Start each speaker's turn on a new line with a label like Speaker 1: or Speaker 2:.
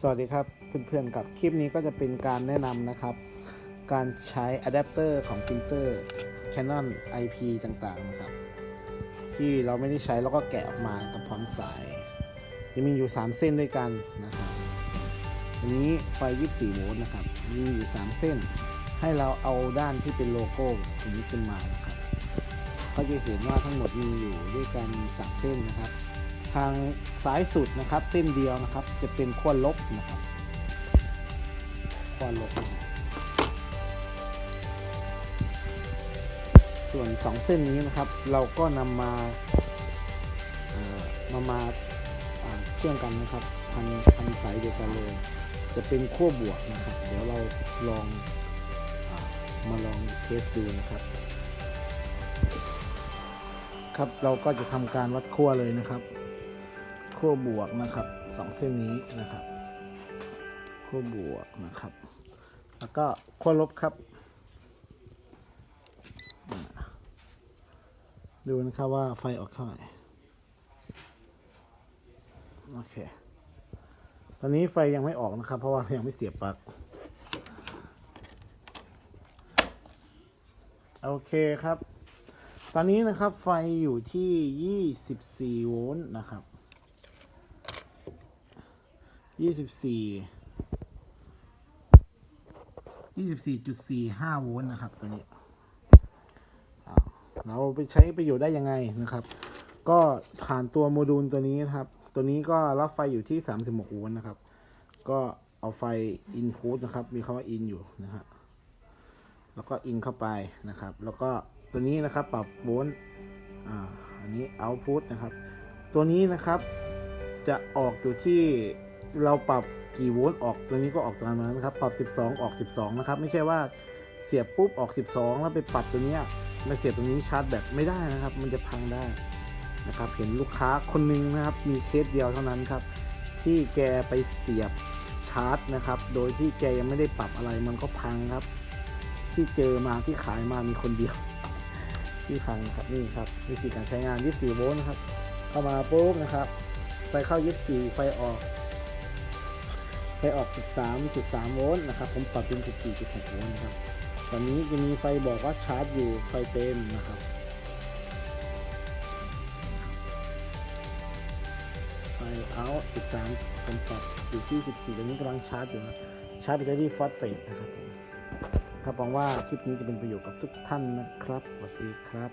Speaker 1: สวัสดีครับเพื่อนๆกับคลิปนี้ก็จะเป็นการแนะนำนะครับ การใช้อะแดปเตอร์ของปรินเตอร์ Canon IP ต่างๆนะครับ ที่เราไม่ได้ใช้แล้วก็แกะออกมากับพร้อมสาย จะมีอยู่ 3 เส้นด้วยกันนะครับอันนี้ไฟ 24 โวลต์นะครับ มีอยู่ 3 เส้น ให้เราเอาด้านที่เป็นโลโก้ตรงนี้ขึ้นมานะครับ ก็จะเห็นว่าทั้งหมดมีอยู่ด้วยกัน 3 เส้นนะครับ ทางซ้ายสุดนะครับ เส้นเดียวนะครับ จะเป็นขั้วลบนะครับขั้วลบ ส่วน 2 เส้นนี้นะครับ เราก็นำมาเอ่อมามาาเชื่อมกันนะครับพันพันสายเดียวกันเลย จะเป็นขั้วบวกนะครับ เดี๋ยวเราลองอามาลองเทสดูนะครับ ครับเราก็จะทำการวัดขั้วเลยนะครับ ขั้วบวกนะครับสองเส้นนี้นะครับขั้วบวกนะครับ แล้วก็ขั้วลบครับ ดูนะครับว่าไฟออกเท่าไหร่โอเค ตอนนี้ไฟยังไม่ออกนะครับ เพราะว่ายังไม่เสียบปลั๊กโอเคครับ ตอนนี้นะครับไฟอยู่ที่ 24 โวลต์นะครับ ยี่สิบสี่ยี่สิบสี่จุดสี่ห้าโวลต์นะครับตัวนี้เราไปใช้ประโยชน์ได้ยังไงนะครับ ก็ผ่านตัวโมดูลตัวนี้นะครับ ตัวนี้ก็รับไฟอยู่ที่สามสิบหกโวลต์นะครับ ก็เอาไฟอินพุตนะครับ มีคำว่าอินอยู่นะฮะแล้วก็อินเข้าไปนะครับ แล้วก็ตัวนี้นะครับปรับโวลต์อ่าอันนี้เอาพุตนะครับ ตัวนี้นะครับจะออกอยู่ที่ เราปรับกี่โวลต์ออกตัวนี้ก็ออกตามนั้นนะครับ ปรับ 12 ออก 12 นะครับ ไม่ใช่ว่าเสียบปุ๊บออก 12 แล้วไปปรับตัวนี้มาเสียบตรงนี้ชาร์จแบตไม่ได้นะครับ มันจะพังได้นะครับ เห็นลูกค้าคนหนึงนะครับ มีเคสเดียวเท่านั้นครับ ที่แกไปเสียบชาร์จนะครับ โดยที่แกยังไม่ได้ปรับอะไรมันก็พังครับ ที่เจอมาที่ขายมามีคนเดียว ที่พังครับนี่ครับวิธีการใช้งาน 24 โวลต์นะครับ เข้ามาปุ๊บนะครับ ไฟเข้า 24 ไฟออก ไฟออก 13.3 โวลต์นะครับ ผมปรับเป็น 14.6 โวลต์นะครับ ตอนนี้จะมีไฟบอกว่าชาร์จอยู่ ไฟเต็มนะครับไฟเอา13ผมปรับอยู่ที่ 14ตอนนี้กำลังชาร์จอยู่นะชาร์จแบตเตอรี่ฟอสเฟตนะครับผมครับหวังว่าคลิปนี้จะเป็นประโยชน์กับทุกท่านนะครับ สวัสดีครับ